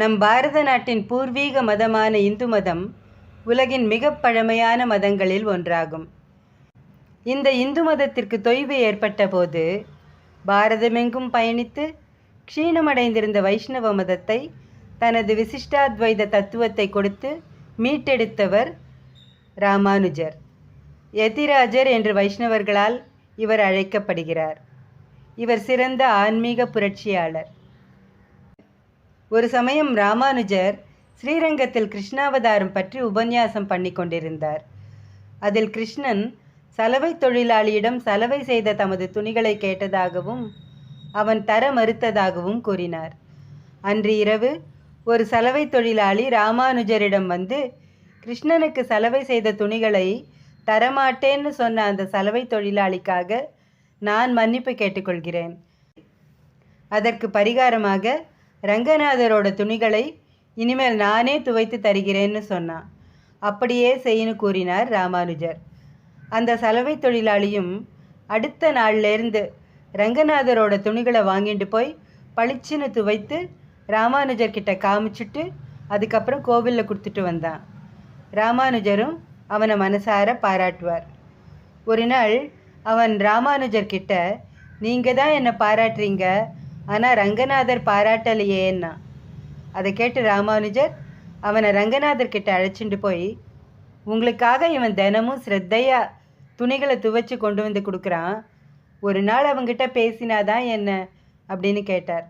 நம் பாரத நாட்டின் பூர்வீக மதமான இந்து மதம் உலகின் மிக பழமையான மதங்களில் ஒன்றாகும். இந்த இந்து மதத்திற்கு தொய்வு ஏற்பட்ட போது பாரதமெங்கும் பயணித்து க்ஷீணமடைந்திருந்த வைஷ்ணவ மதத்தை தனது விசிஷ்டாத்வைத தத்துவத்தை கொடுத்து மீட்டெடுத்தவர் ராமானுஜர். யதிராஜர் என்று வைஷ்ணவர்களால் இவர் அழைக்கப்படுகிறார். இவர் சிறந்த ஆன்மீக புரட்சியாளர். ஒரு சமயம் ராமானுஜர் ஸ்ரீரங்கத்தில் கிருஷ்ணாவதாரம் பற்றி உபன்யாசம் பண்ணி கொண்டிருந்தார். அதில் கிருஷ்ணன் சலவை தொழிலாளியிடம் சலவை செய்த தமது துணிகளை கேட்டதாகவும் அவன் தர மறுத்ததாகவும் கூறினார். அன்று இரவு ஒரு சலவை தொழிலாளி ராமானுஜரிடம் வந்து கிருஷ்ணனுக்கு சலவை செய்த துணிகளை தரமாட்டேன்னு சொன்ன அந்த சலவை தொழிலாளிக்காக நான் மன்னிப்பு கேட்டுக்கொள்கிறேன் அதற்கு பரிகாரமாக ரங்கநாதரோட துணிகளை இனிமேல் நானே துவைத்து தருகிறேன்னு சொன்னான் அப்படியே செய்யன்னு கூறினார் ராமானுஜர். அந்த சலவை தொழிலாளியும் அடுத்த நாள்லேருந்து ரங்கநாதரோட துணிகளை வாங்கிட்டு போய் பளிச்சுன்னு துவைத்து ராமானுஜர் கிட்ட காமிச்சிட்டு அதுக்கப்புறம் கோவிலில் கொடுத்துட்டு வந்தான். ராமானுஜரும் அவனை மனசார பாராட்டுவார். ஒரு நாள் அவன் ராமானுஜர் கிட்ட நீங்கள் தான் என்னை பாராட்டுறீங்க ஆனால் ரங்கநாதர் பாராட்டலையேன்னா? அதை கேட்டு ராமானுஜர் அவனை ரங்கநாதர் கிட்ட அழைச்சிட்டு போய் உங்களுக்காக இவன் தினமும் ஸ்ரத்தையாக துணிகளை துவைச்சு கொண்டு வந்து கொடுக்குறான். ஒரு நாள் அவங்கிட்ட பேசினாதான் என்ன? அப்படின்னு கேட்டார்.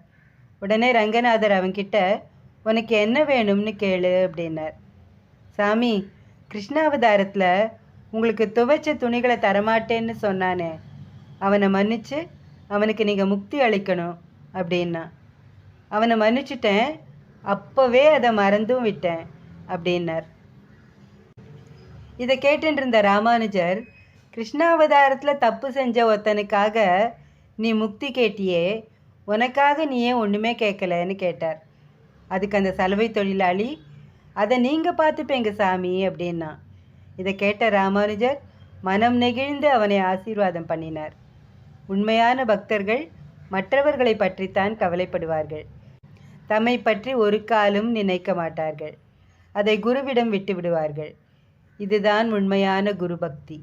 உடனே ரங்கநாதர் அவன்கிட்ட உனக்கு என்ன வேணும்னு கேளு அப்படின்னார். சாமி கிருஷ்ணாவதாரத்தில் உங்களுக்கு துவைச்ச துணிகளை தரமாட்டேன்னு சொன்னானே. அவனை மன்னிச்சு அவனுக்கு நீங்கள் முக்தி அளிக்கணும். அப்படின்னா. அவனை மன்னிச்சிட்டேன் அப்போவே அதை மறந்தும் விட்டேன் அப்படின்னார். இதை கேட்டுருந்த ராமானுஜர் கிருஷ்ணாவதாரத்தில் தப்பு செஞ்ச ஒருத்தனுக்காக நீ முக்தி கேட்டியே உனக்காக நீ ஏன் ஒன்றுமே கேட்கலன்னு கேட்டார். அதுக்கு அந்த சலவை தொழிலாளி அதை நீங்கள் பார்த்துப்பேங்க சாமி அப்படின்னா. இதை கேட்ட ராமானுஜர் மனம் நெகிழ்ந்து அவனை ஆசீர்வாதம் பண்ணினார். உண்மையான பக்தர்கள் மற்றவர்களை பற்றித்தான் கவலைப்படுவார்கள். தம்மை பற்றி ஒரு காலும் நினைக்க மாட்டார்கள். அதை குருவிடம் விட்டு விடுவார்கள் இதுதான் உண்மையான குரு பக்தி